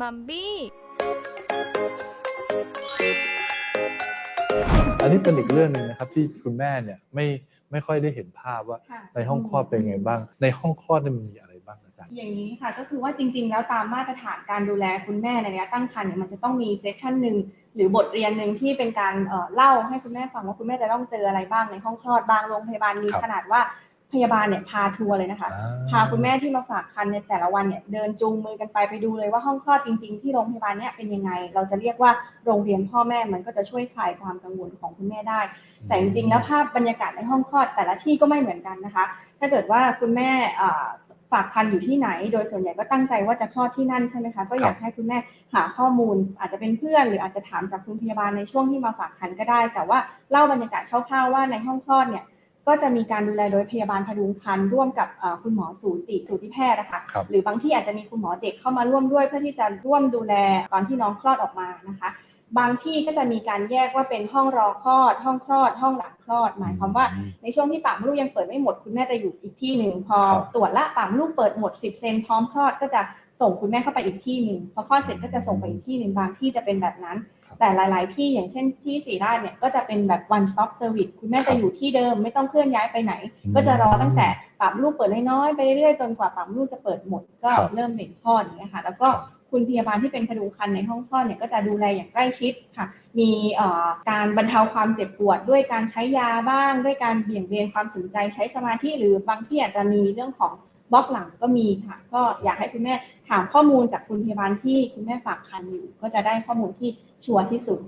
มัมบี้ อันนี้เป็นอีกเรื่องหนึ่งนะครับที่คุณแม่เนี่ยไม่ไม่ค่อยได้เห็นภาพว่าค่ะ ในห้องคลอดเป็นไงบ้าง ในห้องคลอดเนี่ยมันมีอะไรบ้างอาจารย์อย่างนี้ค่ะก็คือว่าจริง ๆ แล้วตามมาตรฐานการดูแลคุณแม่ในระยะตั้งครรภ์เนี่ยมันจะต้องมีเซสชันหนึ่งหรือบทเรียนหนึ่งที่เป็นการเอ่อเล่าให้คุณแม่ฟังว่าคุณแม่จะต้องเจออะไรบ้างในห้องคลอดบางโรงพยาบาลมีครับขนาดว่า พยาบาลเนี่ยพาทัวร์เลยนะคะอ่พาคุณแม่ที่มาฝากคันในแต่ละวันเนี่ยเดินจูงมือกันไปไปดูเลยว่าห้องคลอดจริง ๆ ที่โรงพยาบาลเนี่ยเป็นยังไง เราจะเรียกว่าโรงเรียนพ่อแม่มันก็จะช่วยคลายความกังวลของคุณแม่ได้ แต่จริงๆแล้วภาพบรรยากาศในห้องคลอดแต่ละที่ก็ไม่เหมือนกันนะคะ ถ้าเกิดว่าคุณแม่อ่าฝากคันอยู่ที่ไหน โดยส่วนใหญ่ก็ตั้งใจว่าจะคลอดที่นั่นใช่ไหมคะ ก็อยากให้คุณแม่หาข้อมูล อาจจะเป็นเพื่อน หรืออาจจะถามจากคุณพยาบาลในช่วงที่มาฝากคันก็ได้ แต่ว่าเล่าบรรยากาศคร่าวๆว่าในห้องคลอดเนี่ย ก็จะมีการดูแลโดยพยาบาลพดุงครรภ์ร่วมกับเอ่อคุณหมอสูติสูติแพทย์นะคะครับหรือบางที่อาจจะมีคุณหมอเด็กเข้ามาร่วมด้วยเพื่อที่จะร่วมดูแลตอนที่น้องคลอดออกมานะคะ บางที่ก็จะมีการแยกว่าเป็นห้องรอคลอด ห้องคลอด ห้องหลังคลอด หมายความว่าในช่วงที่ปากมดลูกยังเปิดไม่หมดคุณแม่จะอยู่อีกที่หนึ่งพอครับตรวจละปากมดลูกเปิดหมด 10 เซนพร้อมคลอดก็จะ ส่งคุณแม่เข้าไปอีกที่หนึ่งพอคลอดเสร็จก็จะส่งไปอีกที่หนึ่งบางที่จะเป็นแบบนั้นครับแต่หลาย ๆ ที่อย่างเช่นที่ศรีราชเนี่ยก็จะเป็นแบบ one stop service คุณแม่ครัจะบอยู่ที่เดิมไม่ต้องเคลื่อนย้ายไปไหนอืมก็จะรอตั้งแต่ปากมดลูกเปิดน้อยๆไปเรื่อยๆจนกว่าปากมดลูกจะเปิดหมดก็ครับเริ่มเบ่งคลอดอย่างเงี้ยค่ะแล้วก็ครับคุณพยาบาลที่เป็นพดุงครรภ์ในห้องคลอดเนี่ยก็จะดูแลอย่างใกล้ชิดค่ะ มีเอ่อการบรรเทาความเจ็บปวดด้วยการใช้ยาบ้าง ด้วยการเบี่ยงเบนความสนใจใช้สมาธิหรือบางที่อาจจะมีเรื่องของ บล็อกหลังก็มีค่ะ ก็อยากให้คุณแม่ถามข้อมูลจากคุณพยาบาลที่คุณแม่ฝากคันอยู่ ก็จะได้ข้อมูลที่ชัวร์ที่สุด